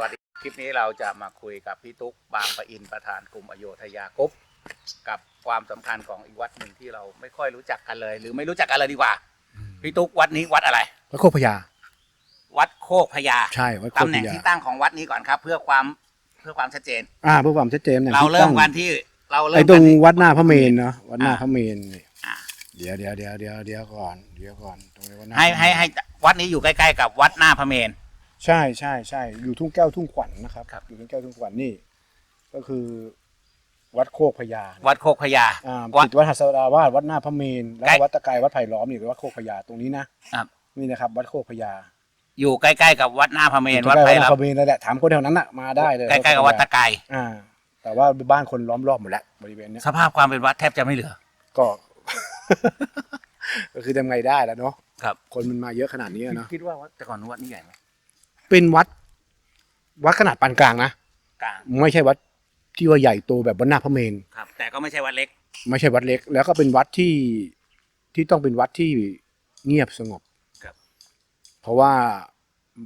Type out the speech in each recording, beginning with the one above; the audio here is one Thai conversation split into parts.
วัสดีคลิปนี้เราจะมาคุยกับพี่ตุ๊กบางปะอินประธานกลุ่มอโยธยากรุ๊ปกับความสำคัญของอีกวัดหนึ่งที่เราไม่ค่อยรู้จักกันเลย หรือไม่รู้จักกันเลยดีกว่า พี่ตุ๊กวัดนี้วัดอะไร วัดโคกพญาวัดโคกพญาใช่วัดโคตำกแหพน่งญาที่ตั้งของวัดนี้ก่อนครับ เพื่อความเพื่อความชัดเจน อ่าเพื่อความชัดเจนนี่ยเราที่เริ่มตั้งวันที่เราเริ่มไอ้ตรงกันที่ วัดหน้าพระเมนเนาะวัดหน้าอ่า พระเมนนี่อ่าเดี๋ยวเดี๋ยวเดี๋ยวเดี๋ยวเดี๋ยวก่อนเดี๋ยวก่อนตรงนี้วัดหน้าให้ให้ให้วัดนี้อยู่ใกล้ๆกับวัดหน้าพระเมน ใช่ใช่ใช่อยู่ทุ่งแก้วทุ่งขวัญนะครับครับ อยู่ทุ่งแก้วทุ่งขวัญนี่ ก็คือ วัดโคกพญาวัดโคกพญาอ่าวัดติดวัดหัสดาวาสวัดหน้าพระเมนแล้วใกล้ก็วัดตะไกรวัดไผ่ล้อมนี่คือวัดโคกพญาตรงนี้นะครับนี่นะครับ วัดโคกพญาอยู่ใกล้ๆกับวัดหน้าพระเมนอยู่วัดใกล้ไผ่ๆวัดหน้ารับพระเมนนั่นแหละถามคนแถวนั้นน่ะมาได้เลยใกล้ๆกับวัดตะไกรอ่า แต่ว่าบ้านคนล้อมรอบหมดแล้วบริเวณเนี้ยสภาพความเป็นวัดแทบจะไม่เหลือ ก็ก็คือทำไงได้แล้วเนาะครับ คนมันมาเยอะขนาดนี้อะเนาะคิดว่าวัดแต่ก่อนวัดนี้ใหญ่ไหม เป็นวัด วัดขนาดปานกลางนะกลางไม่ใช่วัดที่ว่าใหญ่โตแบบวัดหน้าพระเมนครับ แต่ก็ไม่ใช่วัดเล็ก ไม่ใช่วัดเล็ก แล้วก็เป็นวัดที่ที่ต้องเป็นวัดที่เงียบสงบครับ เพราะว่า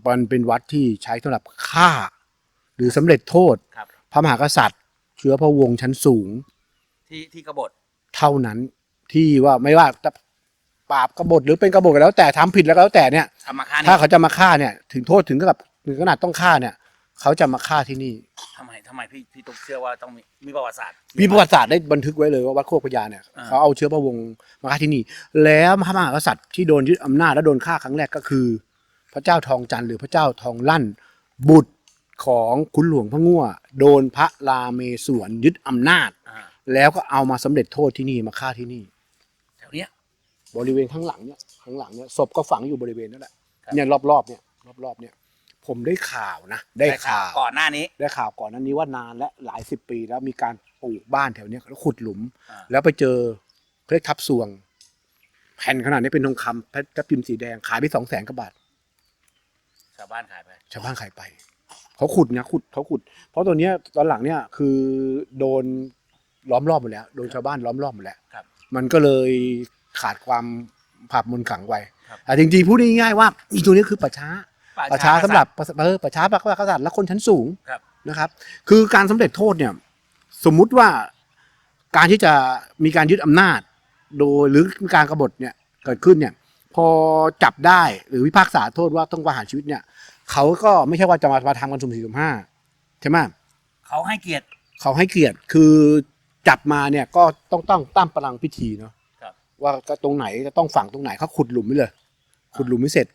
มันเป็นวัดที่ใช้สำหรับฆ่า หรือสำเร็จโทษ ครับ พระมหากษัตริย์ เชื้อพระวงศ์ชั้นสูง ที่ที่กบฏเท่านั้นที่ว่าไม่ว่าจะ ปราบกบฏหรือเป็นกบฏก็แล้วแต่ทำผิดแล้วก็แล้วแต่เนี่ยธรรมคาถ้านี่เขาจะมาฆ่าเนี่ย ถึงโทษถึงกับถึงขนาดต้องฆ่าเนี่ย เขาจะมาฆ่าที่นี่ ทำไมทำไมพี่พี่ตุ๊กเชื่อว่าต้องมีมีประวัติศาสตร์ มีประวัติศาสตร์ได้บันทึกไว้เลยว่าวัดโคกพญาเนี่ยอ่า เขาเอาเชื้อพระวงศ์มาฆ่าที่นี่ แล้วพระมหากษัตริย์ที่โดนยึดอำนาจและโดนฆ่าครั้งแรกก็คือ พระเจ้าทองจันทร์หรือพระเจ้าทองลั่น บุตรของขุนหลวงพระงั่วโดนพระรามเมศวรยึดอำนาจ อ่าแล้วก็เอามาสำเร็จโทษที่นี่มาฆ่าที่นี่แถวเนี้ย บริเวณข้างหลังเนี่ยข้างหลังเนี่ยศพก็ฝังอยู่บริเวณนั่นแหละครับเนี่ยรอบๆเนี่ยรอบๆเนี่ย ผมได้ข่าวนะ ได้ข่าว ก่อนหน้านี้ ได้ข่าวก่อนหนั้นนี้ว่านานและหลายสิบปีแล้วมีการปลูกบ้านแถวเนี้ยแล้วขุดหลุม อ่า แล้วไปเจอเพชรทับสวง แผ่นขนาดนี้เป็นทองคำเพชรทับทิมสีแดงขายไปสองแสนกว่าบาท ชาวบ้านขายไป ชาวบ้านขายไป เขาขุดนะขุดเขาขุด เพราะตัวเนี้ยตอนหลังเนี่ยคือโดนล้อมรอบหมดแล้ว โดนชาวบ้านล้อมรอบหมดแล้วครับ มันก็เลย ขาดความผับมนต์ขลังไว้ครับแต่จริงๆพูดง่ายๆว่าอีตัวนี้คือป่าช้าป่าช้าสำหรับเออป่าช้าพระกษัตริย์และคนชั้นสูงครับ นะครับ คือการสำเร็จโทษเนี่ยสมมุติว่าการที่จะมีการยึดอำนาจ โดยหรือการกบฏเนี่ยเกิดขึ้นเนี่ยพอจับได้หรือพิพากษาโทษว่าต้องประหารชีวิตเนี่ยเขาก็ไม่ใช่ว่าจะมามาทำกันสุ่มสี่สุ่มห้าใช่ไหมเขาให้เกียรติเขาให้เกียรติคือจับมาเนี่ยก็ต้องต้องตั้งประลังพิธีเนาะครับ ว่าก็ตรงไหนจะต้องฝังตรงไหนเขาขุดหลุมไว้เลย ขุดหลุมไม่เสร็จ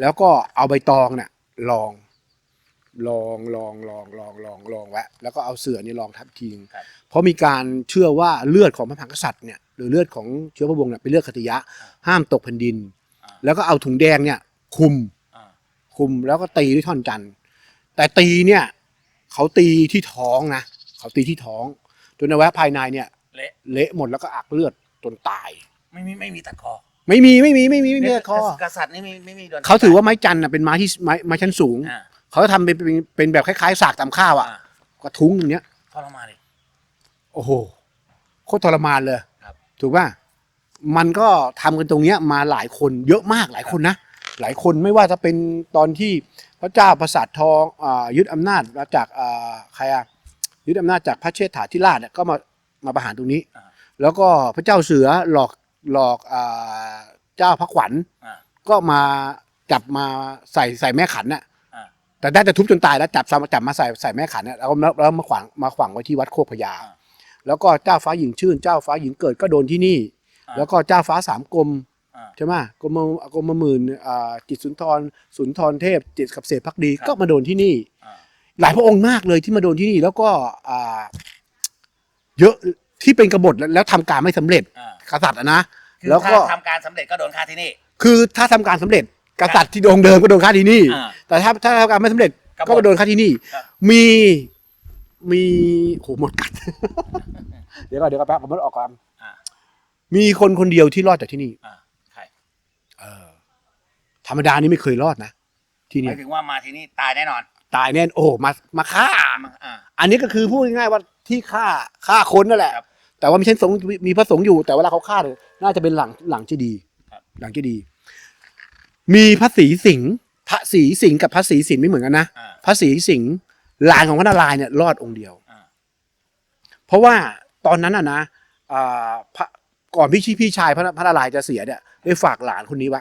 แล้วก็เอาใบตองเนี่ยลองลองลองลองลองลองลองไว้แล้วก็เอาเสื่อนี่ลองทับอีกทีนึงครับเพราะมีการเชื่อว่าเลือดของพระมหากษัตริย์เนี่ยหรือเลือดของเชื้อพระวงศ์เนี่ยเป็นเลือดคติยะ ห้ามตกแผ่นดินอ่าแล้วก็เอาถุงแดงเนี่ย คุมอ่าคุมแล้วก็ตีด้วยท่อนจันทร์แต่ตีเนี่ยเขาตีที่ท้องนะเขาตีที่ท้องจนอวัยวะภายในเนี่ยเละเละหมดแล้วก็อักเลือดจนตาย ไม่มีไม่มีตัดคอไม่มีไม่มีไม่มีไม่มีคอ กษัตริย์นี่ไม่ไม่มีโดนเขาถือว่าไม้จันทร์น่ะเป็นไม้ที่ไม้ไม้ชั้นสูง อ่าเขาจะทำเป็นเป็นเป็นแบบคล้ายๆสากตำข้าวอะอ่ากระทุ้งอย่างเงี้ย ทรมานเลยโอ้โหโคตรทรมานเลยครับ ถูกป่ะมันก็ทำกันตรงเนี้ยมาหลายคนเยอะมากหลายคนนะหลายคนไม่ว่าจะเป็นตอนที่พระเจ้าประสาททองอายึดอำนาจมาจากอ่าใครอะยึดอำนาจจากพระเชษฐาธิราชเนี่ยก็มามาประหารตรงนี้อ่าแล้วก็พระเจ้าเสือหลอก หลอกอ่าเจ้าพระขวัญอ่าก็มาจับมาใส่ใส่แม่ขันน่ะอ่าแต่ได้จะทุบจนตายแล้วจับซ้ำจับมาใส่ใส่แม่ขันน่ะแล้วแล้วแล้วมาขวางมาขวางไว้ที่วัดโคกพญาอ่าแล้วก็เจ้าฟ้าหญิงชื่น เจ้าฟ้าหญิงเกิดก็โดนที่นี่ อ่าแล้วก็เจ้าฟ้าสามกรมอ่า ใช่ไหมกรมกรมหมื่นอ่าจิตสุนทรสุนทรเทพ จิตกับเศษพักดีครับก็มาโดนที่นี่ อ่า หลายพระองค์มากเลยที่มาโดนที่นี่แล้วก็อ่าเยอะ ที่เป็นกบฏแล้วแล้วทำการไม่สำเร็จอ่ากษัตริย์อะนะ คือแล้วก็ ถ้าทำการสำเร็จก็โดนฆ่าที่นี่ คือถ้าทำการสำเร็จกษัตริย์ที่โดงเดิมก็โดนฆ่าที่นี่ อ่าแต่ถ้าถ้าทำการไม่สำเร็จกบฏก็มาโดนฆ่าที่นี่ ครับ มีมีโหหมดกัด เดี๋ยวก่อนเดี๋ยวก่อนแป๊บผมมันออกก่อนอ่ามีคนคนเดียวที่รอดจากที่นี่ อ่าใครเออ ธรรมดานี่ไม่เคยรอดนะที่หเนี่มายยถึงว่ามาที่นี่ตายแน่นอนตายแน่นโอ้มามาฆ่า อ่า อันนี้ก็คือพูดง่ายๆว่าที่ฆ่าฆ่าคนนั่นแหละ ครับ แต่ว่ามีชั้นสงฆ์มีพระสงฆ์อยู่ แต่เวลาเขาฆ่าเนี่ยน่าจะเป็นหลังหลังเจดีย์ครับหลังเจดีย์มีพระศรีสิงห์ทพระศรีสิงห์กับพระศรีสินไม่เหมือนกันนะอ่า พระศรีสิงห์ลานของพระนารายณ์เนี่ยรอดองค์เดียว อ่า เพราะว่าตอนนั้นอะนะอ่าพระก่อนพี่ชีพี่ชายพระพระนารายณ์จะเสียเนี่ยได้ฝากหลานคนนี้ไว้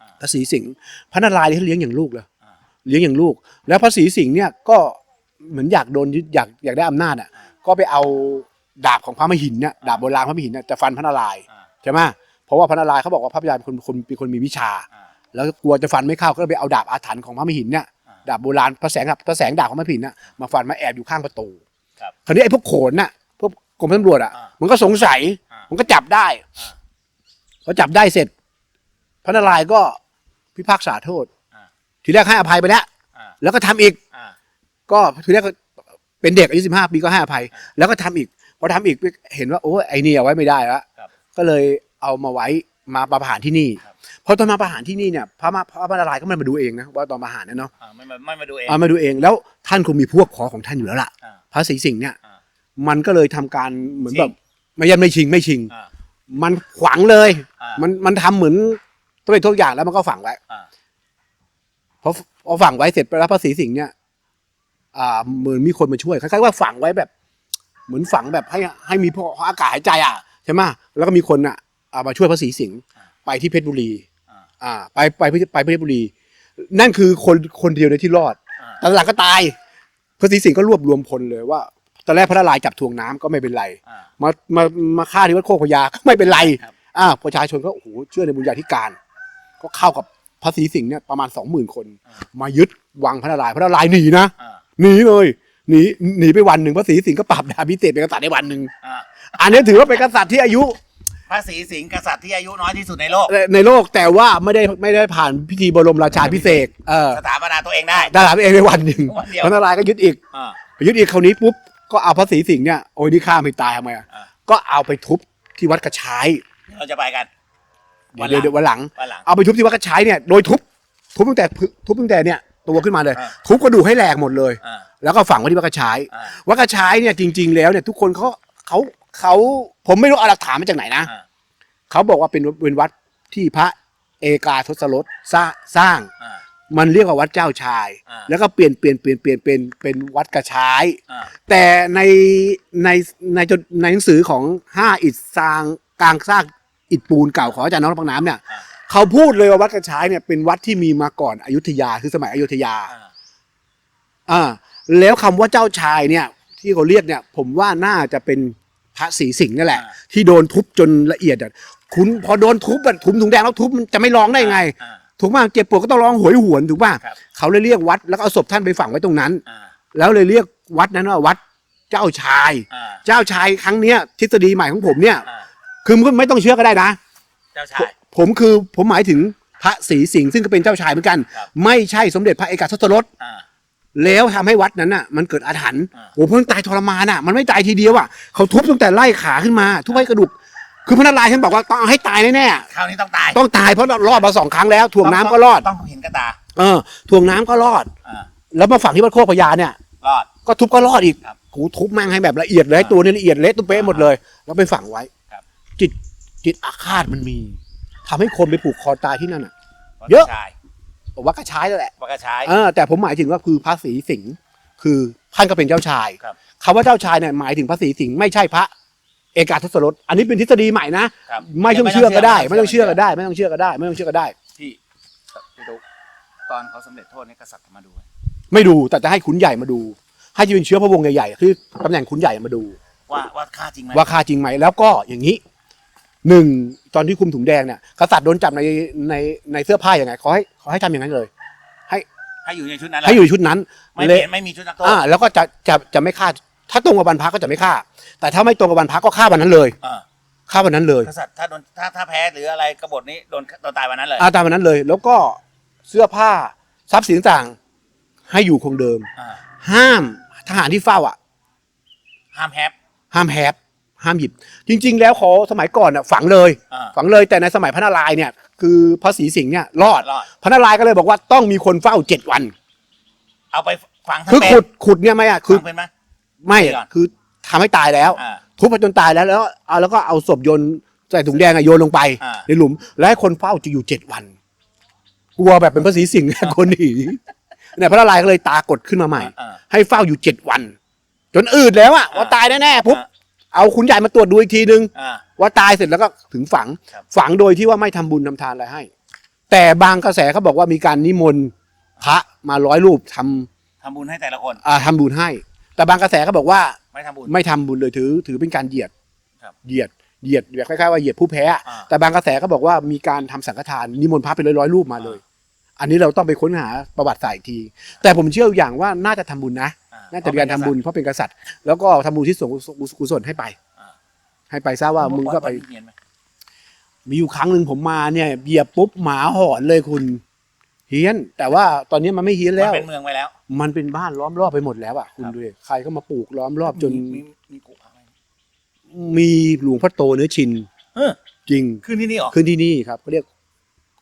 อ่า พระศรีสิงห์พระนารายณ์ที่เลี้ยงอย่างลูกเลย อ่า เลี้ยงอย่างลูก แล้วพระศรีสิงห์เนี่ยก็เหมือนอยากโดนยึดอยากอยากได้อำนาจอะ ก็ไปเอา ดาบของพระมหินเนี่ยดาบโบราณพระมหินเนี่ยจะฟันพระนารายณ์อ่าใช่ไหมเพราะว่าพระนารายณ์เขาบอกว่าพระพิยาเป็นคนคนเป็นคนมีวิชา อ่า แล้วกลัวจะฟันไม่เข้าก็เลยไปเอาดาบอาถรรพ์ของพระมหินเนี่ยอ่าดาบโบราณพระแสงดาบพระแสงดาบของพระมหินน่ะมาฟันมาแอบอยู่ข้างประตูครับคราวนี้ไอ้พวกโขนน่ะพวกกรมตำรวจอะอ่ามันก็สงสัยอ่ามัมันก็จับได้อ่าพอจับได้เสร็จ พระนารายณ์ก็พิพากษาโทษอ่า ทีแรกให้อภัยไปแล้วอ่าแล้วก็ทำอีก อ่า ก็ทีแรกก็เป็นเด็กอายุสิบห้าปีก็ให้อภัยอ่าแล้วก็ทำอีก พอทำอีกเห็นว่าโอ้ยไอ้นี่เอาไว้ไม่ได้แล้วครับก็เลยเอามาไว้มาประหารที่นี่ครับ พอตอนมาประหารที่นี่เนี่ยพระมาพระพระนารายณ์ก็ไม่มาดูเองนะว่าตอนประหารเนี่ยเนาะอ่าไม่มาไม่มาดูเองเอามาดูเองแล้วท่านคงมีพวกขอของท่านอยู่แล้วล่ะ อ่า พระศรีสิงห์เนี่ยอ่ามันก็เลยทำการเหมือนชิง แบบไม่ยันไม่ชิงไม่ชิง อ่ามันขวางเลย อ่ามันมันทำเหมือนตัวเป็นทุกอย่างแล้วมันก็ฝังไว้อ่าพอพอฝังไว้เสร็จไปแล้วพระศรีสิงห์เนี่ยอ่าเหมือนมีคนมาช่วยคล้ายๆว่าฝังไว้แบบ เหมือนฝังแบบให้ให้มีพออากาศหายใจอะใช่ไหมแล้วก็มีคนอะอ่ามาช่วยพระศรีสิงห์ไปที่เพชรบุรีอ่าอ่าไปไปไปไปเพชรบุรี นั่นคือคนคนเดียวในที่รอดอ่าแต่หลังก็ตาย พระศรีสิงห์ก็รวบรวมพลเลยว่าตอนแรกพระนารายณ์จับทวงน้ำก็ไม่เป็นไรอ่ามามามาฆ่าที่วัดโคกพญาก็ไม่เป็นไรครับอ่าประชาชนก็โอ้โหเชื่อในบุญญาธิการ ก็เข้ากับพระศรีสิงห์เนี่ยประมาณสองหมื่นคน มายึดวังพระนารายณ์พระนารายณ์หนีนะอ่าหนีเลย หนีหนีไปวันหนึ่งพระศรีสิงห์ก็ปราบดาบพิเศษเป็นกษัตริย์ได้วันหนึ่งอ่าอันนี้ถือว่าเป็นกษัตริย์ที่อายุพระศรีสิงห์กษัตริย์ที่อายุน้อยที่สุดในโลก ในโลกแต่ว่าไม่ได้ไม่ได้ผ่านพิธีบรมราชาพิเศษกเออสถาปนาตัวเองได้ ดาราเองในวันหนึ่งวันเดียวพระนารายณ์ก็ยึดอีกอ่า ยึดอีกคราวนี้ปุ๊บก็เอาพระศรีสิงห์เนี่ยโอ้ยนี่ฆ่าไม่ตายทำไมอะอ่า ก็เอาไปทุบที่วัดกระชายเราจะไปกันเดี๋ยวเดี๋ยววันหลัง วันหลัง เอาไปทุบที่วัดกระชายเนี่ยโดยทุบทุบตั้งแต่พึทุบตั้งแต่เนี่ยตัวขึ้นมาเลย อ่า ทุบกระดูกให้แหลกหมดเลย อ่า แล้วก็ฝังไว้ที่วัดกระชายอ่า วัดกระชายเนี่ยจริง ๆ แล้วเนี่ยทุกคนเขาเขาเขาผมไม่รู้เอาหลักฐานมาจากไหนนะอ่า เขาบอกว่าเป็นเป็นวัดที่พระเอกาทศรสสร้างสร้าง อ่า มันเรียกว่าวัดเจ้าชาย อ่า แล้วก็เปลี่ยนเปลี่ยนเปลี่ยนเปลี่ยนเป็นเป็นวัดกระชาย อ่าแต่ในในในจดในหนังสือของห้าอิฐสร้างกลางซากอิฐปูนเก่าของอาจารย์น้องปังน้ำเนี่ยอ่าเขาพูดเลยว่าวัดกระชายเนี่ยเป็นวัดที่มีมาก่อนอยุธยาคือสมัยอยุธยาอ่าอ่า แล้วคำว่าเจ้าชายเนี่ยที่เขาเรียกเนี่ยผมว่าน่าจะเป็นพระศรีสิงห์นั่นแหละ อ่า ที่โดนทุบจนละเอียดอะคุณพอโดนทุบแบบทุบถุงแดงแล้วทุบมันจะไม่ร้องได้ไง อ่า ถูกป่ะเจ็บปวดก็ต้องร้องโหวยหวนถูกป่ะครับ เขาเลยเรียกวัดแล้วก็เอาศพท่านไปฝังไว้ตรงนั้น อ่าแล้วเลยเรียกวัดนั้นว่าวัดเจ้าชาย อ่าเจ้าชายครั้งเนี้ยทฤษฎีใหม่ของผมเนี่ยอ่าคือมันไม่ต้องเชื่อก็ได้นะ เจ้าชาย ผมคือผมหมายถึงพระศรีสิงห์ซึ่งก็เป็นเจ้าชายเหมือนกัน ครับ ไม่ใช่สมเด็จพระเอกาทศรสอ่า แล้วทำให้วัดนั้นน่ะ มันเกิดอาถรรพ์อ่า โอ้เพราะมันตายทรมานอะ มันไม่ตายทีเดียวอะเขาทุบตั้งแต่ไล่ขาขึ้นมา ทุบให้กระดูก คือพระนารายณ์ท่านบอกว่าต้องเอาให้ตายแน่คราวนี้ต้องตายๆต้องตายเพราะเรารอดมาสองครั้งแล้วถ่วงน้ำก็รอด ต้องเห็นกระตาเออถ่วงน้ำก็รอด อ่าแล้วมาฝังที่วัดโคกพญาเนี่ย รอด ก็ทุบก็รอดอีกครับโหทุบแม่งให้แบบละเอียดเลยให้ตัวนี่ละเอียดเละตุ้มเป๊ะหมดเลย แล้วไปฝังไว้ครับ จิตจิตอาฆาตมันมีทำให้คนไปผูกคอตายที่นั่นอะวัดเยอะกระชายผม ว่ากระชายแล้วแหละวัดกระชายเออแต่ผมหมายถึงว่าคือพระศรีสิงห์คือท่านก็เป็นเจ้าชายครับคำว่าเจ้าชายเนี่ยหมายถึงพระศรีสิงห์ไม่ใช่พระเอกาทศรสอันนี้เป็นทฤษฎีใหม่นะครับไม่ต้องเชื่อก็ได้ ไม่ต้องเชื่อก็ได้ ไม่ต้องเชื่อก็ได้ ไม่ต้องเชื่อก็ได้ที่พี่ดุ๊กตอนเขาสำเร็จโทษนี่กษัตริย์มาดูไหมไม่ดูแต่จะให้ขุนใหญ่มาดู ให้ยืนเชื้อพระวงศ์ใหญ่ๆคือตำแหน่งขุนใหญ่มาดู ว่าว่าค่าจริงไหมว่าค่าจริงไหมแล้วก็อย่างนี้ หนึ่งตอนที่คุมถุงแดงเนี่ยกษัตริย์โดนจับในในในเสื้อผ้าอย่างไงขอให้ขอให้ทำอย่างนั้นเลย ให้อยู่ในชุดนั้นแหละให้อยู่ชุดนั้นไม่เลเปยลี่ยนไม่มีชุดนักโทษอ่าแล้วก็จะจะจะไม่ฆ่า ถ้าตรงกับวันพักก็จะไม่ฆ่า แต่ถ้าไม่ตรงกับวันพักก็ฆ่าวันนั้นเลยอ่าฆ่าวันนั้นเลยกษัตริย์ถ้าโดนถ้าถ้าแพ้หรืออะไรกบฏนี้โดนโดนตายวันนั้นเลยอ่าตามวันนั้นเลย แล้วก็เสื้อผ้าทรัพย์สินต่างๆให้อยู่คงเดิม อ่าห้ามทหารที่เฝ้าอะ ห้ามแฮปห้ามแฮป ห้ามหยิบ จริง ๆ แล้วขอสมัยก่อนอะฝังเลย อ่า ฝังเลยแต่ในสมัยพระนารายณ์เนี่ย คือพระศรีสิงห์เนี่ยรอดรอด พระนารายณ์ก็เลยบอกว่าต้องมีคนเฝ้าเจ็ดวัน เอาไปฝังทั้งคือเป็นขุดขุดเนี่ยไม่อะคือฝังเป็นไหม ไม่ไม่ก่ออะนคือทำให้ตายแล้ว อ่า ทุบไปจนตายแล้วแล้วเอาแล้วก็เอาศพโยนใส่ถุงแดงอะโยนลงไป อ่า ในหลุม แล้วให้คนเฝ้าจะอยู่เจ็ดวัน กลัวแบบเป็นพระศรีสิงห์ คนหนีเนี่ยพระนารายณ์ก็เลยตากดขึ้นมาใหม่ อ่า ให้เฝ้าอยู่เจ็ดวัน จนอืดแล้วอะว่าตายแน่ๆปุ๊บ เอาคุณใหญ่มาตรวจดูอีกทีนึง อ่า ว่าตายเสร็จแล้วก็ถึงฝัง ครับ ฝังโดยที่ว่าไม่ทำบุญทำทานอะไรให้ แต่บางกระแสเขาบอกว่ามีการนิมนต์พระมาร้อยรูปทำทำบุญให้แต่ละคนอ่าทำบุญให้ แต่บางกระแสเขาบอกว่าไม่ทำบุญ ไม่ทำบุญเลยถือ ถือเป็นการเหยียดครับเหยียดเหยียดแบบคล้ายๆว่าเหยียดผู้แพ้อะอ่า แต่บางกระแสก็บอกว่ามีการทำสังฆทานนิมนต์พระเป็นร้อยๆรูปมาเลย อันนี้เราต้องไปค้นหาประวัติศาสตร์อีกที แต่ผมเชื่ออย่างว่าน่าจะทำบุญนะอ่ น่าจะมีการทำบุญเพราะเป็นกษัตริย์ แล้วก็ทำบุญที่ส่วนกุศลให้ไป อ่า ให้ไปซะว่ามึงก็ไปเนียนไหมมีอยู่ครั้งหนึ่งผมมาเนี่ยเหยียบปุ๊บหมาหอนเลยคุณเฮี้ยน แต่ว่าตอนนี้มันไม่เฮี้ยนมัแล้วนเป็นเมืองไปแล้ว มันเป็นบ้านล้อมรอบไปหมดแล้วอะคุณครับ ดูดิใครก็มาปลูกล้อมรอบจนมีมีกุอะไรมีหลวงพ่อโตเนื้อชิน เออจริง ขึ้นที่นี่เหรอขึ้นที่นี่ครับเขาเรียก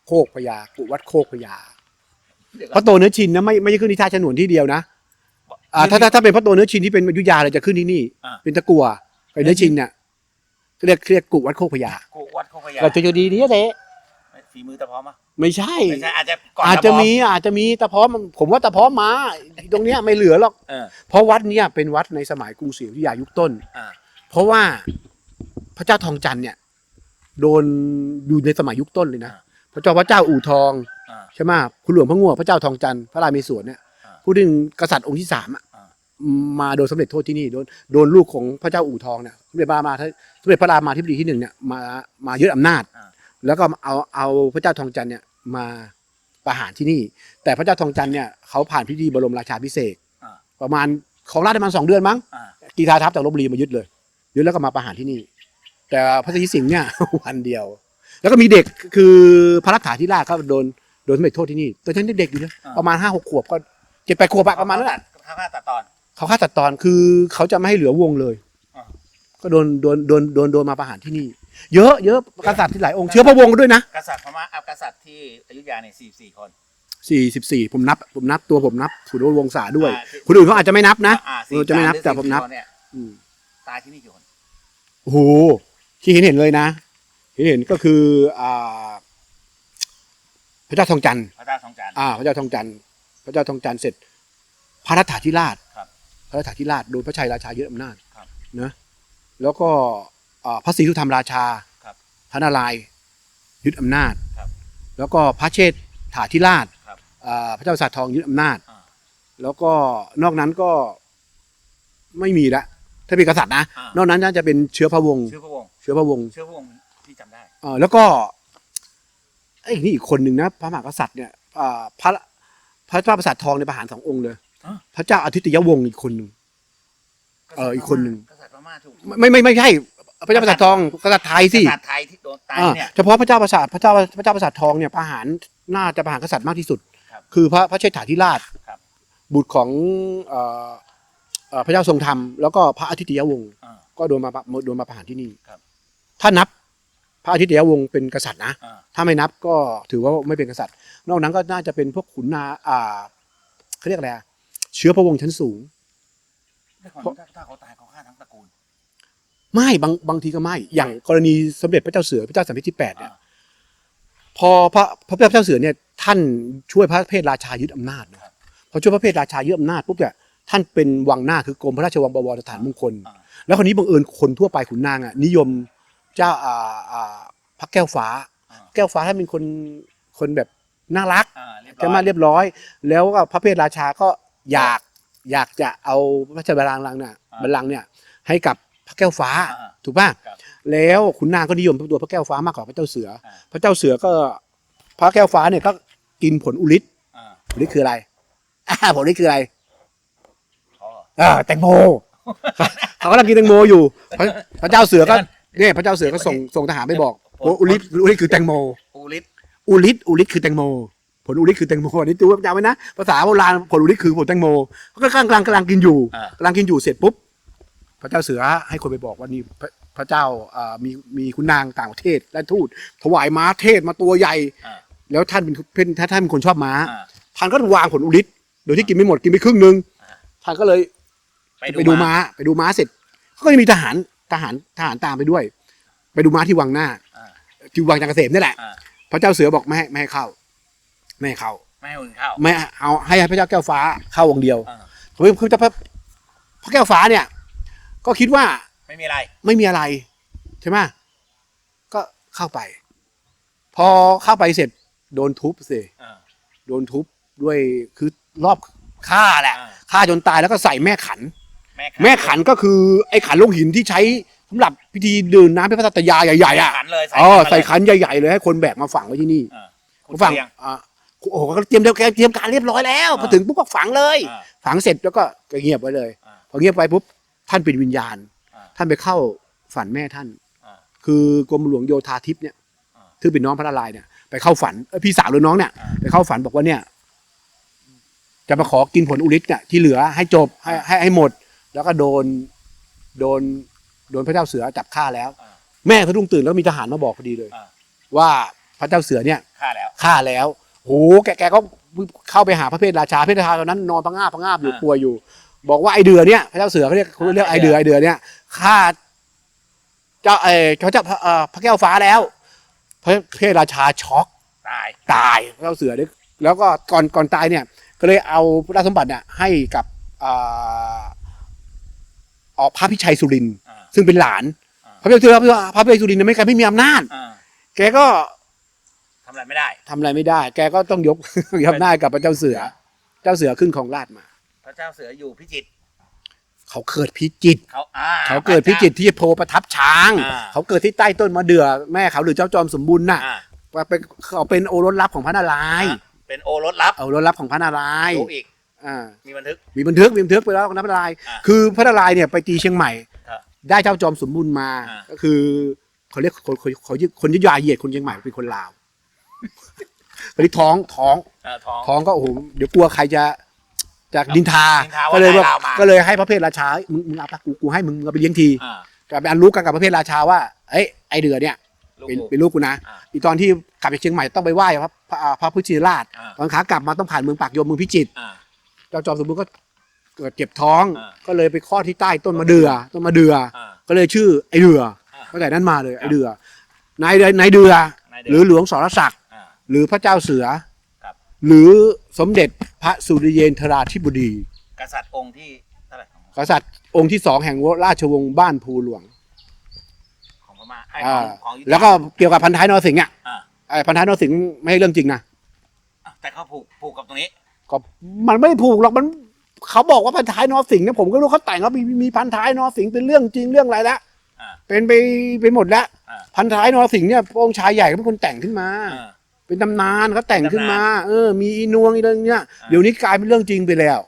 โคกพญากุวัดโคกพญาเดี๋ยวพระโตเนื้อชินนะไม่ไม่ใช่ขึ้นที่ท่าฉนวนที่เดียวนะ อ่าถ้าถ้าถ้าเป็นพระโตเนื้อชินที่เป็นอยุธยาเลยจะขึ้นที่นี่ อ่า เป็นตะกัวไอ้เนื้อชินเนี่ยเขาเรียกเรียกกุวัดโคกพญากุวัดโคกพยาเราจะอยู่ดีนี้เด้ฝีมือตะพร้อมอะไม่ใช่ ไม่ใช่อาจจะก่อนอาจตจะพร้มีอาจจะมีตะพร้อมผมว่าตะพร้อมมาตรงเนี้ยไม่เหลือหรอก เออ เพราะวัดเนี้ยเป็นวัดในสมัยกรุงศรีอยุธยายุคต้น อ่า เพราะว่าพระเจ้าทองจันทร์เนี่ย โดนอยู่ในสมัยยุคต้นเลยนะพระเจ้าพระเจ้าอู่ทองอ่า ใช่ไหมคุณหลวงพระงัวพระเจ้าทองจันทร์พระราเมศวรเนี่ยอ่า พูดถึงกษัตริย์องค์ที่สามอะอ่า มาโดนสำเร็จโทษที่นี่โดนโดนลูกของพระเจ้าอู่ทองเนี่ยสมเด็จพระรามาสมเด็จพระรามาธิบดีที่หนึ่งเนี่ยมามายึดอำนาจ อ่า แล้วก็เอาเอาพระเจ้าทองจันทร์เนี่ยมาประหารที่นี่ แต่พระเจ้าทองจันทร์เนี่ยเขาผ่านพิธีบรมราชาพิเศษกอ่า ประมาณของราชประมาณสองเดือนมั้ง อ่า กีฬาทัพจากลบบุรีมายึดเลยยึดแล้วก็มาประหารที่นี่ แต่พระศรีสิงห์เนี่ย วันเดียว แล้วก็มีเด็กคือพระรักษาธิราชก็โดนโดนสำเร็จโทษที่นี่ตัวฉันเด็กๆอยู่เลยอ่า ประมาณห้าหกขวบก็เจ็ดแปดขวบอะประมาณนั้นแหละข้าวฆ่าตัดตอนเขาฆ่าตัดตอนคือเขาจะไม่ให้เหลือวงเลยอ่าก็โดนโดนโดนโดนโดนมาประหารที่นี่ เยอะเยอะกษัตริย์ที่หลายองค์เชื้อพระวงศ์ด้วยนะกษัตริย์พม่าเอากษัตริย์ที่อยุธยาเนี่ยสี่สี่คนสี่สิบสี่ผมนับ ผมนับตัวผมนับสุดวงศาด้วยอ่าที่คนอื่นเขาอาจจะไม่นับนะอ่าเออจะไม่นับหรือแต่ผมนับสี่เนี่ยอืมตายที่นี่กี่คนโอ้โหที่เห็นเห็นเลยนะเห็นเห็นก็คืออ่าพระเจ้าทองจันทร์พระเจ้าทองจันทร์อ่าพระเจ้าทองจันทร์พ ระเจ้าทองจันทร์เสร็จ พระรัฐาธิราชครับพระรัฐาธิราชโดยพระชัยราชายึดอำนาจครับนะแล้วก็อ่าพระศรีสุธรรมราชาครับพระนารายณ์ยึดอำนาจครับแล้วก็พระเชษฐาธิราชครับอ่าพระเจ้าสัตว์ทองยึดอำนาจอ่าแล้วก็นอกนั้นก็ไม่มีละถ้าเป็นกษัตริย์นะอ่านอกนั้นน่าจะเป็นเชื้อพระวงศ์ชื่อพระวงศ์เชื้อพระวงศ์ชื่อพระวงศ์ที่จำได้เออแล้วก็ไอ้ยนี่อีกคนหนึ่งนะ พระมหากษัตริย์เนี่ยอ่าพระ พระเจ้าประสาททองในยประหารสององค์เลยอะพระเจ้าอาทิตยวงศ์อีกคนหนึ่ง เอออีกคนหนึ่ง กษัตริย์พม่าถูกไม่ไม่ไม่ใช่ พระเจ้าประสาททองกษัตริย์ไทยสิกษัตริย์ไทยที่โดนตายอ่าเนี่ย เฉพาะพระเจ้าประสาทพระเจ้าพระเจ้าประสาททองเนี่ยประหารน่าจะประหารกษัตริย์มากที่สุด ครับคือพระพระเชษฐาธิราชครับ บุตรของเอ่อเอ่อพระเจ้าทรงธรรมแล้วก็พระอาทิตยวงศ์ อ่า ก็โดนมาโดนมาประหารที่นี่ ครับ ถ้านับพระอาทิตยวงศ์เป็นกษัตริย์นะ อ่าถ้าไม่นับก็ถือว่าไม่เป็นกษัตริย์ นอกนั้นก็น่าจะเป็นพวกขุนนาอ่าเขาเรียกอะไรอะเชื้อพระวงศ์ชั้นสูง ถ้าเขาถ้าเขาตายเขาฆ่าทั้งตระกูล ไม่บางบางทีก็ไม่ อย่างกรณีสมเด็จพระเจ้าเสือพระเจ้าสัมฤทธิ์ที่แปดเนี่ยอ่า พอพระพระเจ้าเสือเนี่ยท่านช่วยพระเพทราชายึดอำนาจนะครับพอช่วยพระเพทราชายึดอำนาจปุ๊บเนี่ยท่านเป็นวังหน้าคือกรมพระราชวังบวรสถานมงคล อ่า แล้วคนนี้บังเอิญคนทั่วไปขุนนางอะนิยมเจ้าอ่าอ่าพระแก้วฟ้า อ่า แก้วฟ้าท่านเป็นคนคนแบบ น่ารักอ่าเรียบร้จะอยมาเรียบร้อย แล้วก็พระเพทราชาก็อยากอยากจะเอาพระราชบัลลังก์เนี่ยบัลลังก์เนี่ยให้กับพระแก้วฟ้าอ่าถูกป่ะครับแล้วขุนนางก็นิยมตัวพระแก้วฟ้ามากกว่าพระเจ้าเสืออ่าพระเจ้าเสือก็พระแก้วฟ้าเนี่ยก็กินผลอุลิศอ่าอุลิศคืออะไรอ่าผลอุลิศคืออะไรอ๋ออ่าแตงโมเขากำลังกินแตงโมอยู่พระพระเจ้าเสือก็เนี่ยพระเจ้าเสือก็ส่งส่งทหารไปบอกว่าอุลิศอุลิศคือแตงโมอูริส อุลิศอุลิศคือแตงโม ผลอุลิศคือแตงโมอันนี้ดูจำไว้นะภาษาโบราณผลอุลิศคือผลแตงโมก็กำลังกำลังกำลังกินอยู่อ่ากำลังกินอยู่เสร็จปุ๊บพระเจ้าเสือให้คนไปบอกว่านี่พระพระเจ้าอ่ามีมีคุณนางต่างประเทศและทูตถวายม้าเทศมาตัวใหญ่ อ่าแล้วท่านเป็นเป็นถ้าท่านเป็นคนชอบม้า อ่า ท่านก็วางผลอุลิศโดยที่กินไม่หมดกินไปครึ่งนึงอ่า ท่านก็เลย ไปดูม้าไปดูม้าเสร็จก็จะมีทหารทหารทหารตามไปด้วย ไปดูม้าที่วังหน้า อ่าที่วังจังเกษมนี่แหละ อ่า พระเจ้าเสือบอกไม่ให้ไม่ให้เข้า ไม่ให้เข้า ไม่ให้คนเข้า ไม่เอาให้พระเจ้าแก้วฟ้าเข้าองค์เดียวอ่าเฮ้ยคือจะพระพระแก้วฟ้าเนี่ย ก็คิดว่าไม่มีอะไร ไม่มีอะไร ใช่ไหมก็เข้าไป พอเข้าไปเสร็จ โดนทุบสิอ่า โดนทุบด้วยคือรอบฆ่าแหละอ่า ฆ่าจนตายแล้วก็ใส่แม่ขัน แม่ขันแม่ขันก็คือไอ้ขันลงหินที่ใช้ สำหรับพิธีดื่มน้ำพระสัตยาใหญ่ๆอะขันเลยอ๋อขันใส่เลยขันใหญ่ๆเลยให้คนแบกมาฝังไว้ที่นี่อ่าคุณฝังเรียงอ่าโอ้โหก็เตรียมเตรียมการเรียบร้อยแล้วอ่าพอถึงปุ๊บก็ฝังเลยอ่าฝังเสร็จแล้วก็ก็เงียบไว้เลยอ่าพอเงียบไปปุ๊บท่านเป็นวิญญาณอ่าท่านไปเข้าฝันแม่ท่านอ่าคือกรมหลวงโยธาทิพย์เนี่ยอ่าซึ่งเป็นน้องพระนารายณ์เนี่ยไปเข้าฝันเอ้ยพี่สาวหรือน้องเนี่ยอ่าไปเข้าฝันบอกว่าเนี่ย จะมาขอกินผลอุลิศเนี่ยที่เหลือให้จบให้ให้ให้หมด แล้วก็โดนโดน โดนพระเจ้าเสือจับฆ่าแล้ว อ่า แม่สะดุ้งตื่นแล้วมีทหารมาบอกพอดีเลย อ่าว่าพระเจ้าเสือเนี่ยฆ่าแล้ว ฆ่าแล้วโหแกแกก็เข้าไปหาพระเพทราชาพระเพทราชาตอนนั้นนอนพังงาบพังงาบอยู่อ่าป่วยอยู่ บอกว่าไอเดือเนี่ยพระเจ้าเสือเขาเรียกเขาเรียกอ่าไอเดือไอเดือเนี่ยฆ่าเจ้าเออเขาจะเอ่อพระแก้วฟ้าแล้ว พระเพทราชาช็อก ตาย ตายพระเจ้าเสือเนี่ยแล้วก็ก่อนก่อนตายเนี่ย ก็เลยเอาพระราชสมบัติเนี่ยให้กับอ่าออกพระพิชัยสุรินทร์อ่า ซึ่งเป็นหลานอ่าพระเจ้าเสือพระพิชัยสุรินทร์เนี่ยไม่เคยไม่มีอำนาจอ่าแกก็ทำอะไรไม่ได้ ทำอะไรไม่ได้ แกก็ต้องยก ยกหน้าจกับพระเจ้าเสือ เจ้าเสือขึ้นของราชย์มา พระเจ้าเสืออยู่พิจิตรเขาเกิดพิจิตรเขาอ่า เขาเกิดพิจิตรที่โพประทับช้าง อ่า เขาเกิดที่ใต้ต้นมะเดื่อแม่เขาหรือเจ้าจอมสมบูรณ์น่ะอ่าว่าเป็นเขาเป็นโอรสลับของพระนารายณ์เป็นโอรสลับโอรสลับของพระนารายณ์รู้อีก อ่า มีบันทึก มีบันทึกมีบันทึกไปแล้วของพระนารายณ์อ่า คือพระนารายณ์เนี่ยไปตีเชียงใหม่ครับ ได้เจ้าจอมสมบูรณ์มา อ่า ก็คือเขาเรียกคนคนเขาคนยุทธยาเหยียดคนเชียงใหม่เป็นคนลาวตอนนี้ท้องท้อง เอ่อท้อง ท้องก็โอ้โหเดี๋ยวกลัวใครจะจากดินทานินทาว่าก็เลยว่าได้เรามา ก็เลยให้พระเพทราชามึงมึงเอาปะกูกูให้มึงมึงเอาไปเลี้ยงทีอ่าก็ไปอันรู้กันกับพระเพทราชาว่าเอ้ยไอเดือเนี่ยลูกเป็นกูเป็นลูกกูนะอ่าอีตอนที่กลับจากเชียงใหม่ต้องไปไหว้พระพระอ่าพระพุทธชินราชอ่า ตอนขากลับมาต้องผ่านเมืองปากยมเมืองพิจิตรอ่า เจ้าจอมสมบูรณ์ก็ เกิดเจ็บท้อง อ่าก็เลยไปคลอดที่ใต้ต้นมะเดื่อต้นมะเดื่ออ่าก็เลยชื่อไอเดืออ่าตั้งแต่นั้นมาเลยไอเดือนายเดือนายเดือ นายเดืหรือหลวงสรศักดิ์ อ่า หรือพระเจ้าเสือ ครับ หรือสมเด็จพระสุริเยนทราธิบดี กษัตริย์องค์ที่เท่าไหร่ของกษัตริย์องค์ที่สองแห่งราชวงศ์บ้านภูหลวงของพม่าไอ้ขอ่าองของยุธยาแล้วก็เกี่ยวกับพันท้ายนรสิงห์อะอ่าไอ้พันท้ายนรสิงห์ไม่ใช่เรื่องจริงนะแต่เขาผูกผูกกับตรงนี้ ก็มันไม่ได้ผูกหรอกมัน เขาบอกว่าพันท้ายนรสิงห์เนี่ยผมก็รู้เขาแต่งว่ามีมีพันท้ายนรสิงห์เป็นเรื่องจริงเรื่องอะไรแล้วอ่าเป็นไปไปหมดแล้วอ่า พันท้ายนรสิงห์เนี่ยพระองค์ชายใหญ่เขาเป็นคนแต่งขึ้นมา อ่า เป็นตำนานเขาแต่งขึ้นมาเป็นตำนานเออ มีอีนวงอีเรื่องเนี้ยอ่าเดี๋ยวนี้กลายเป็นเรื่องจริงไปแล้ว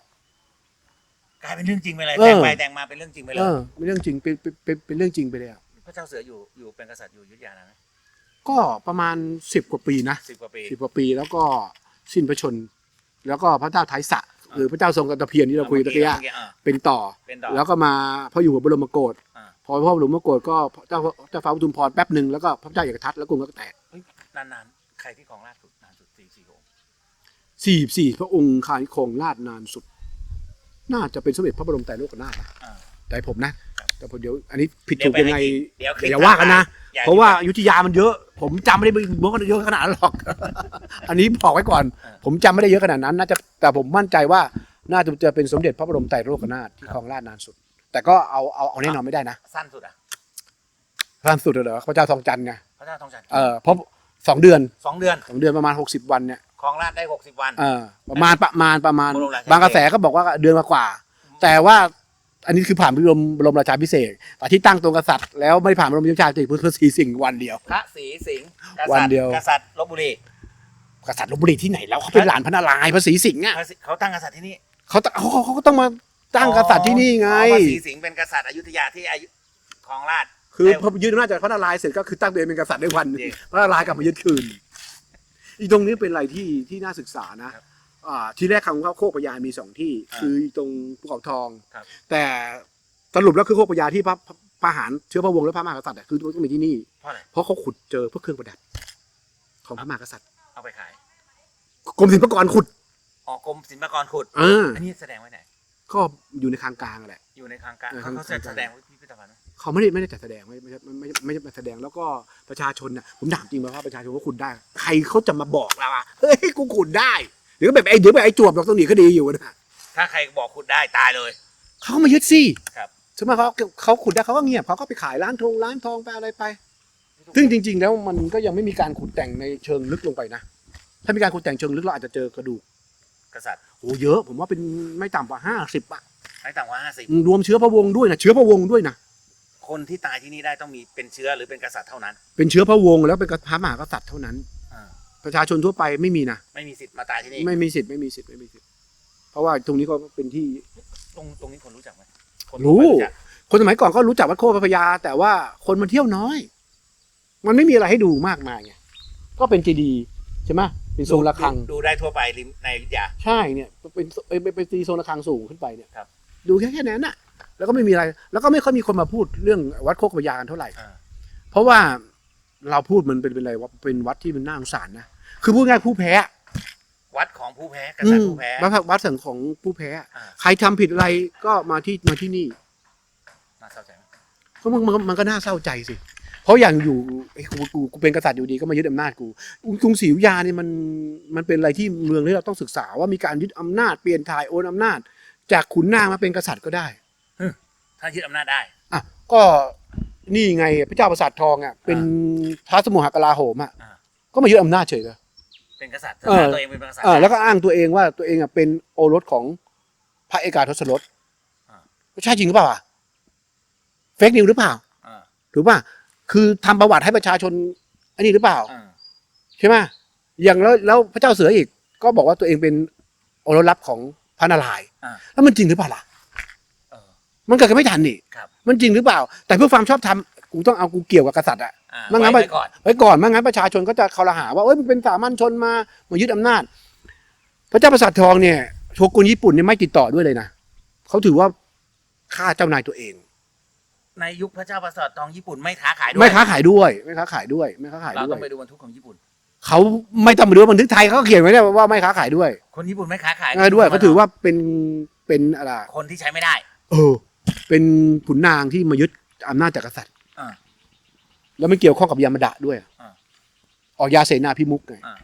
กลายเป็นเรื่องจริงไปเลยเออ แต่งไปแต่งมาเป็นเรื่องจริงไปเลเอยอเป็นเรื่องจริงเป็นเป็นเป็นเป็นเรื่องจริงไปแล้ว พระเจ้าเสืออยู่อยู่เป็นกษัตริย์อยู่อยุธยานานไหมก็ประมาณสิบกว่าปีนะสิบกว่าปีสิบกว่าปีแล้วก็สิ้นพระชนม์แล้วก็พระเจ้าไทยสะ หรือพระเจ้าทรงกตะเพียนที่เราคุยตะกี้อะเมื่อ่าเป็นต่อเป็นต่อ แล้วก็มาพระอยู่หัวบรมโกศอ่าพอพระบรมโกศก็เจ้าเจ้าฟ้าปทุมพรแป๊บหนึ่งแล้วก็พระเจ้าเอกทัตแล้วกรุงก็แตกเฮ้ยนานๆใครที่ของราชสุดนานสุดสี่สี่องค์สี่สี่พระองค์คายครองราชนานสุด น่าจะเป็นสมเด็จพระบรมไตรโลกนาถนะอ่าแต่ผมนะครับ แต่พอเดี๋ยวอันนี้ผิดเดี๋ถูยวกไปยังไงให้เดี๋ยวคลิปอย่าว่ากันนะอย่เพราะว่าอยุธยามันเยอะ ผมจำไม่ได้เมื่อกันเยอะขนาดนั้นหรอก อันนี้บอกไว้ก่อน ผมจำไม่ได้เยอะขนาดนั้นน่าจะแต่ผมมั่นใจว่าน่าจะจะเป็นสมเด็จพระบรมไตรโลกนาถที่ครองราชนานสุด แต่ก็เอาเอาเอาแน่นอนไม่ได้นะสั้นสุดอะนานสุดเหรอพระเจ้าทองจันทร์ไงพระเจ้าทองจันทร์เออเพราะสองเดือนสองเดือนสองเดือนประมาณหกสิบวันเนี่ยของราชได้หกสิบวันเออประมาณประมาณประมาณบรมราชาบางกระแสก็บอกว่าเดือนกว่าๆแต่ว่า อันนี้คือผ่านบรมบรมราชาพิเศษกแต่ที่ตั้งตรงกษัตริย์แล้วไม่ผ่านบรมราชาพิเศษกพุทธศรีสิงห์วันเดียว พระศรีสิงห์กวัษันตริเดียวย์กษัตริย์ลบบุรีกษัตริย์ลบบุรีที่ไหนแล้วเขาเป็นหลานพระนารายณ์พระศรีสิงห์อะพระศรีเขาตั้งกษัตริย์ที่นี่เขาตเขาเขาเขาก็ต้องมาตั้งกษัตริย์ที่นี่ไง อ๋อพระศรีสิงห์เป็นกษัตริย์อยุธยาที่อายุของราช คือได้พอยึดอำนาจจากพระนารายณ์เสร็จก็คือตั้งตัวเองเป็นกษัตริย์ได้วันหนึ่งจริง พระนารายณ์กลับมายึดคืน อีตรงนี้เป็นอะไรที่ที่น่าศึกษานะครับ อ่าที่แรกคำว่าโคกพญามีสองที่ อ่าคือตรงภูเขาทอง ครับ แต่สรุปแล้วคือโคกพญาที่พระพระประหารเชื้อพระวงศ์และพระมหากษัตริย์อะคือต้องมีที่นี่ เพราะอะไรเพราะเขาขุดเจอพวกเครื่องประดับ ของพระมหากษัตริย์เอาไปขายกรมศิลปากรขุดอ๋อกรมศิลปากรขุด อ่าอันนี้แสดงไว้ไหน ก็อยู่ในทางกลางแหละ อยู่ในทางการเออเขาเขาทางการ แสดงไว้พิพิธภัณฑ์ไหมเขาไม่ได้ไม่ได้จัดแสดงไม่ไม่ใช่ไม่ไม่ไม่ไม่ได้มาแสดงแล้วก็ประชาชนน่ะผมถามจริงไหมว่าประชาชนก็ขุดได้ ใครเขาจะมาบอกเราอะเฮ้ยกูขุดได้ เดี๋ยวแบบไอ้เดี๋ยวแบบไอ้จวบดอกตรงนี้ก็ดีอยู่นะถ้าใครบอกขุดได้ตายเลย เขามายึดสิครับ สมมติเขาเขาขุดได้เขาก็เงียบเขาก็ไปขายร้านทงร้านทองไปอะไรไป ซึ่งจริง ๆ แล้วมันก็ยังไม่มีการขุดแต่งในเชิงลึกลงไปนะ ถ้ามีการขุดแต่งเชิงลึกเราอาจจะเจอกระดูกกษัตริย์โอ้เยอะ ผมว่าเป็นไม่ต่ำกว่าห้าสิบอะไม่ต่ำกว่าห้าสิบรวมเชื้อพระวงศ์ด้วยนะเชื้อพระวงศ์ด้วยนะคนที่ตายที่นี่ได้ต้องมีเป็นเชื้อหรือเป็นกษัตริย์เท่านั้น เป็นเชื้อพระวงศ์แล้วเป็นพระมหากษัตริย์เท่านั้นอ่า ประชาชนทั่วไปไม่มีนะไม่มีสิทธิ์มาตายที่นี่ไม่มีสิทธิ์ไม่มีสิทธิ์ไม่มีสิทธิ์เพราะว่าตรงนี้ก็เป็นที่ตรงตรงนี้คนรู้จักไหมคนรู้ทั่วไปจักคนสมัยก่อนก็รู้จักวัดโคกพระพยา แต่ว่าคนมันเที่ยวน้อย มันไม่มีอะไรให้ดูมากมายไงก็เป็นเจดีย์ใช่ไหมเป็นทรงระฆังดูดูได้ทั่วไปริมในอยุธยาใช่เนี่ยเป็นเป็นเป็นเป็นตีโซนระฆังสูงขึ้นไปเนี่ยครับ ดูแค่แค่นั้นน่ะ แล้วก็ไม่มีอะไร แล้วก็ไม่ค่อยมีคนมาพูดเรื่องวัดโคกพระยากันเท่าไหร่อ่าเพราะว่าเราพูดมันเป็นเป็นอะไรว่าเป็นวัดที่มันน่าสงสารนะ คือพูดง่ายๆผู้แพ้วัดของผู้แพ้กอืษัตริมย์ผู้แพ้ วัดวัดสังของผู้แพ้ อ่า ใครทำผิดอะไรก็มาที่มาที่นี่ น่าเศร้าใจไหมก็มันมันมันก็น่าเศร้าใจสิ เพราะอย่างอยู่ไอ้กูกูกูเป็นกษัตริย์อยู่ดีก็มายึดอำนาจกูกรุงศรีอยุธยาเนี่ยมันมันเป็นอะไรที่เมืองที่เราต้องศึกษาว่ามีการยึดอำนาจเปลี่ยนถ่ายโอนอำนาจ จากขุนนางมาเป็นกษัตริย์ก็ได้ถ้ายึดอำนาจได้ อะก็นี่ไงพระเจ้าประสาททองอะเป็นพระสมุหกลาโหมอะอ่า ก็มายึดอำนาจเฉยเลย เป็นกษัตริย์เออตัวเองเป็นกษัตริย์เออแล้วก็อ้างตัวเองว่าตัวเองอะเป็นโอรสของพระเอกาทศรสอ่า ใช่จริงหรือเปล่าอะเฟกนิวหรือเปล่า อ่าถูกป่ะ คือทำประวัติให้ประชาชน อันนี้หรือเปล่า อ่าใช่ไหมอย่างแล้วแล้วพระเจ้าเสืออีก ก็บอกว่าตัวเองเป็นโอรสลับของพระนารายณ์อ่าแล้วมันจริงหรือเปล่าล่ะ เออ มันเกิดกันไม่ทันนี่ ครับ มันจริงหรือเปล่า แต่เพื่อความชอบธรรม กูต้องเอากูเกี่ยวกับกษัตริย์อะอ่ามั่งงั้นไว้ก่อน ไว้ก่อนไม่งั้นประชาชนก็จะคอรหาว่าเอ้ยมันเป็นสามัญชนมามายึดอำนาจ พระเจ้าประสาททองเนี่ยโชกุนญี่ปุ่นเนี่ยไม่ติดต่อด้วยเลยนะเขาถือว่าฆ่าเจ้านายตัวเอง ในยุคพระเจ้าประเสริฐทองญี่ปุ่นไม่ค้าขายด้วยไม่ค้าขายด้วย ไม่ค้าขายด้วย ไม่ค้าขายเราด้วต้อยงไปดูบันทึกของญี่ปุ่น เขาไม่ต้องมาดูบันทึกไทยเขาก็เขียนไว้เนี่ยว่าไม่ค้าขายด้วยคนญี่ปุ่นไม่ค้าขายง่ายด้วยเขาถือว่าเป็นเป็นอะไรคนที่ใช้ไม่ได้ เออ เป็นขุนนางที่มายึดอำนาจจากกษัตริย์ อ่า แล้วมันเกี่ยวข้องกับยามดะด้วยอ่า ออกยาเสนาพิมุกไงอ่า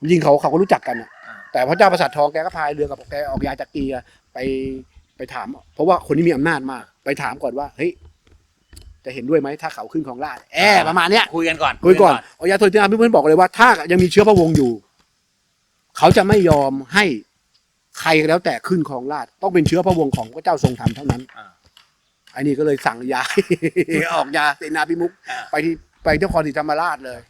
จริงๆเขาเขาก็รู้จักกันอะอ่า แต่พระเจ้าประสาททองแกก็พายเรือกับแกออกยาจากกีอะไปไปถาม เพราะว่าคนที่มีอำนาจมาก ไปถามก่อนว่าเฮ้ยจะเห็นด้วยไหมถ้าเขาขึ้นของราชย์แอบประมาณเนี้ย คุยกันก่อน คุยก่อนออกยาโทษนาพิมุกบอกเลยว่า ถ้ายังมีเชื้อพระวงศ์อยู่ เขาจะไม่ยอมให้ใครก็แล้วแต่ขึ้นของราชย์ต้องเป็นเชื้อพระวงศ์ของพระเจ้าทรงธรรมเท่านั้น อ่า ไอ้นี่ก็เลยสั่งยาออกยาเสนาพิมุกอ่า ไปที่ไปที่นครศรีธรรมราชเลย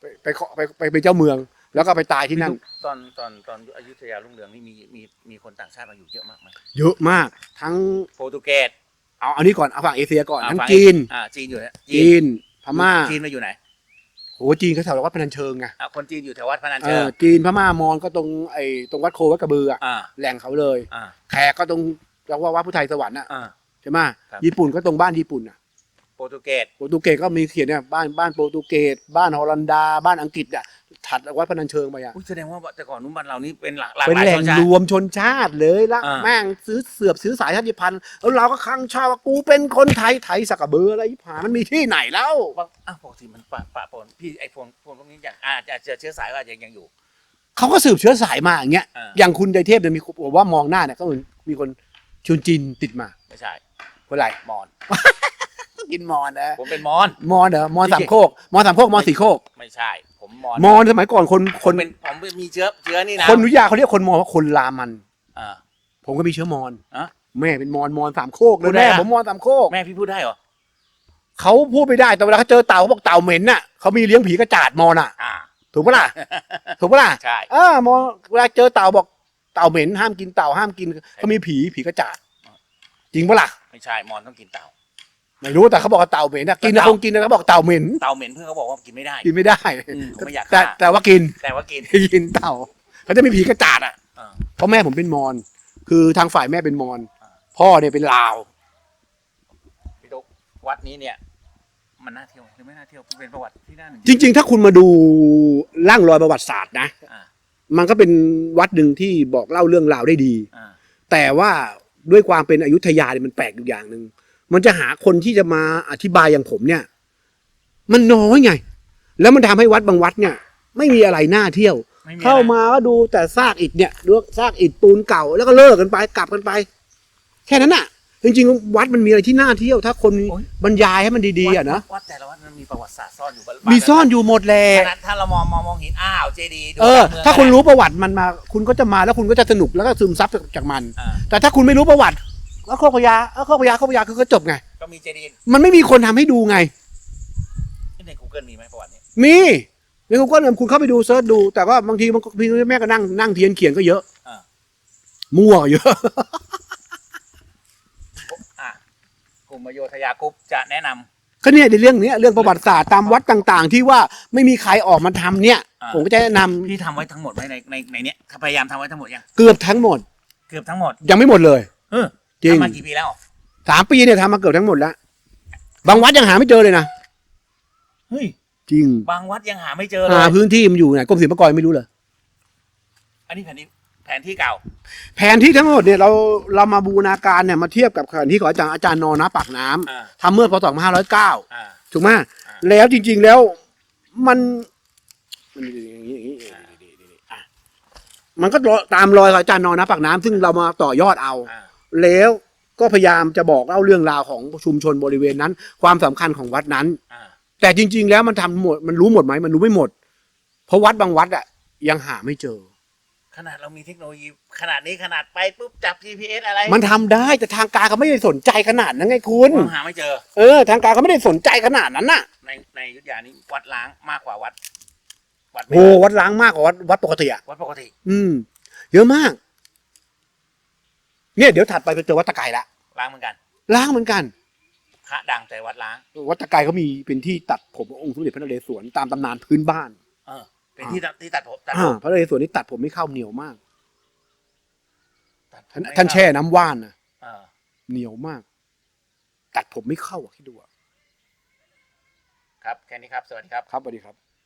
ไปไปขอไปไปไปเจ้าเมือง แล้วก็ไปตายที่นั่น ตอนตอนตอนอยุธยารุ่งเรืองนี่มีมีมีคนต่างชาติมาอยู่เยอะมากไหมเยอะมากทั้งโปรตุเกสเอาอันนี้ก่อนเอาฝั่งเอเชียก่อนอ่าทั้งฝั่งจีน อ่าจีนอยู่นะจีนพม่าจีนมาอยู่ไหนโหจีนเขาแถววัดพนัญเชิงไงอ่าคนจีนอยู่แถววัดพนัญเอเชิงอจีนพม่ามอญก็ตรงไอ้ตรงวัดโควัดกระบืออะอ่าแหล่งเขาเลย อ่าแขกก็ตรงเรียกว่าวัดพุทธไทยสวรรค์อะอ่า ใช่ไหมครับ ญี่ปุ่นก็ตรงบ้านญี่ปุ่นอะโปรตุเกส โปรตุเกสก็มีเขียนเนี่ยบ้านบ้านโปรตุเกสบ้านฮอลันดา บ้านอังกฤษอะถัดวัดพนัญเชิงไปอะอุ้ยแสดงว่าแต่ก่อนนู้นบ้านเรานี่เป็นหลากหลากเป็นหลายแหล่ชงนชาติรวมชนชาติเลยละอ่า แม่งซื้อเสือบซื้อสายชาติพันธุ์แล้วเราก็คังชาว่ากูเป็นคนไทยไทยสักกะเบอร์อะไรผ่ามันมีที่ไหนแล้วบางอะปกติมันปะปะปนพี่ไอ้พวกพวกพวกนี้อย่างอาจจะเจอเชื้อสายก็อาจจะยังอยู่ เขาก็สืบเชื้อสายมาอย่างเงี้ย อ่า อย่างคุณใจเทพเนี่ยมีผมว่ามองหน้าเนี่ยก็เหมือนมีคนชวนจีนติดมา ไม่ใช่ คนไรมอน กินมอนนะผมเป็นมอน มอนเหรอมอนสามโคกมอนสามโคกมอนสี่โคกไม่ใช่ ผมมอนมอนสมัยก่อนคนคคนนเป็นผมมีเชื้อเชื้อนี่นะคนอนุญาเขาเรียกคนมอนว่าคนลามัน อ่า ผมก็มีเชื้อมอนอะ แม่เป็นมอนมอนสามโคกเลพูยดได้แม่อะผมมอนสามโคกแม่พี่พูดได้เหรอเขาพูดไม่ได้แต่เวลาเขาเจอเต่าเขาบอกเต่าเหม็นน่ะเขามีเลี้ยงผีกระจาดมอนอะ อ่า ถูกปะล่ะ ถูกปะล่ะใช่ เออมองเวลาเจอเต่าบอกเต่าเหม็นห้ามกินเต่าห้ามกินเขามีผีผีกระจาดจริงปะล่ะ ไม่ใช่มอนต้องกินเต่า ไม่รู้แต่เขาบอกว่าเต่าเหม็นนะกินนะเต่าคงกินนะเขาบอกเต่าเหม็นเต่าเหม็นเพื่อนเขาบอกว่ากินไม่ได้กินไม่ได้อืมผมไม่อยากแต่ฆ่าแต่ว่ากินแต่ว่ากิน กินเต่าเขาจะมีผีกระจาดอะอ่าเพราะแม่ผมเป็นมอญคือทางฝ่ายแม่เป็นมอญอ่า พ่อเนี่ยเป็นลาว พี่ตุ๊กวัดนี้เนี่ย มันน่าเที่ยวหรือไม่น่าเที่ยวเป็นประวัติที่น่าหนึ่งจริง ๆ ถ้าคุณมาดูร่างรอยประวัติศาสตร์นะ อ่ามันก็เป็นวัดหนึ่งที่บอกเล่าเรื่องราวได้ดี อ่าแต่ว่า ด้วยความเป็นอยุธยาเนี่ยมันแปลกอยู่อย่างหนึ่งมันจะหาคนที่จะมาอธิบายอย่างผมเนี่ย มันน้อยไง แล้วมันทำให้วัดบางวัดเนี่ย ไม่มีอะไรน่าเที่ยวไม่มีเข้าอะไรมาก็ดูแต่ซากอิฐเนี่ยดูซากอิฐปูนเก่าแล้วก็เลิกกันไปกลับกันไป แค่นั้นน่ะ จริงๆ วัดมันมีอะไรที่น่าเที่ยว ถ้าคนบรรยายให้มันดีๆอะนะ วัดแต่ละวัดมันมีประวัติศาสตร์ซ่อนอยู่บ้างมีซ่อนอยู่หมดแหละ ขนาดถ้าเรามองมองมองเห็นอ้าวเจดีย์ดูเออจากมืงถ้าคุณรู้ประวัติมันมา คุณก็จะมาแล้วคุณก็จะสนุกแล้วก็ซึมซับจากมัน อ่าแต่ถ้าคุณไม่รู้ประวัติก็โคกพยาเออโคกพยาโคกพยาคือก็จบไง ก็มีเจดีย์มันไม่มีคนทำให้ดูไง ใน Google มีไหมประวัตินี้มีในกูเกิลคุณเข้าไปดูเซิร์ชดู แต่ว่าบางทีบางทีแม่ก็นั่งนั่งเทียนเขียนก็เยอะ อ่ามั่วเยอะอะก ลุ่มอโยธยากรุ๊ปจะแนะนำ ก็เนี่ยในเรื่องเนี้ยเรื่องประวัติศาสตร์ตามวัดต่างๆ ที่ว่าไม่มีใครออกมาทำเนี่ย อ่า ผมก็จะแนะนำพี่ทำไว้ทั้งหมดไว้ในในในเนี้ยพยายามทำไว้ทั้งหมดยังเกือบทั้งหมด เกือบทั้งหมดยังไม่หมดเลย เออจริง ทำมากี่ปีแล้วสามปีเนี่ยทำมาเกือบทั้งหมดแล้วบางวัดยังหาไม่เจอเลยนะเฮ้ยจริงบางวัดยังหาไม่เจอเลหายพื้นที่มันอยู่ไหนกรมศิลปากรไม่รู้เลยอันนี้แผนที่ แผนที่เก่า แผนที่ทั้งหมดเนี่ยเราเรามาบูรณาการเนี่ยมาเทียบกับแผนที่ของอาจารย์อาจารย์นอนะปากน้ำอ่า ทำเมื่อพศ2509อ่าถูกไหมอ่าแล้วจริง ๆแล้วมันมันอย่างนี้อย่างนี้อย่างนี้อะมันก็ตามรอยของอาจารย์นอนะปากน้ำซึ่งเรามาต่อยอดเอา อ่า แล้วก็พยายามจะบอกเล่าเรื่องราวของชุมชนบริเวณนั้น ความสำคัญของวัดนั้น อ่า แต่จริง ๆ แล้วมันทำหมดมันรู้หมดไหมมันรู้ไม่หมด เพราะวัดบางวัดอะยังหาไม่เจอ ขนาดเรามีเทคโนโลยีขนาดนี้ขนาดไปปุ๊บจับ GPS อะไรมันทำได้แต่ทางการเขาไม่ได้สนใจขนาดนั้นไงคุณยังหาไม่เจอ เออ ทางการเขาไม่ได้สนใจขนาดนั้นน่ะในในอยุทธยานี้วัดล้างมากกว่าวัด วัดไม่โอ้วัดล้างมากกว่าวัดวัดปกติอะวัดปกติ อืม เยอะมาก เนี่ยเดี๋ยวถัดไปไปเจอวัดตะไกรละล้างเหมือนกันล้างเหมือนกัน พระดังแต่วัดล้างวัดตะไกรเขามีเป็นที่ตัดผมขององค์สมเด็จพระนเรศวรตามตำนานพื้นบ้าน เออเป็นที่ตัดที่ตัดผมตัดผอ่ามพระนเรศวรนี่ตัดผมไม่เข้าเหนียวมาก ตัดผมท่านไม่ท่านแช่น้ำว่านนะเออเหนียวมาก ตัดผมไม่เข้าอะที่ดูอะครับ แค่นี้ครับ สวัสดีครับ ครับสวัสดีครับ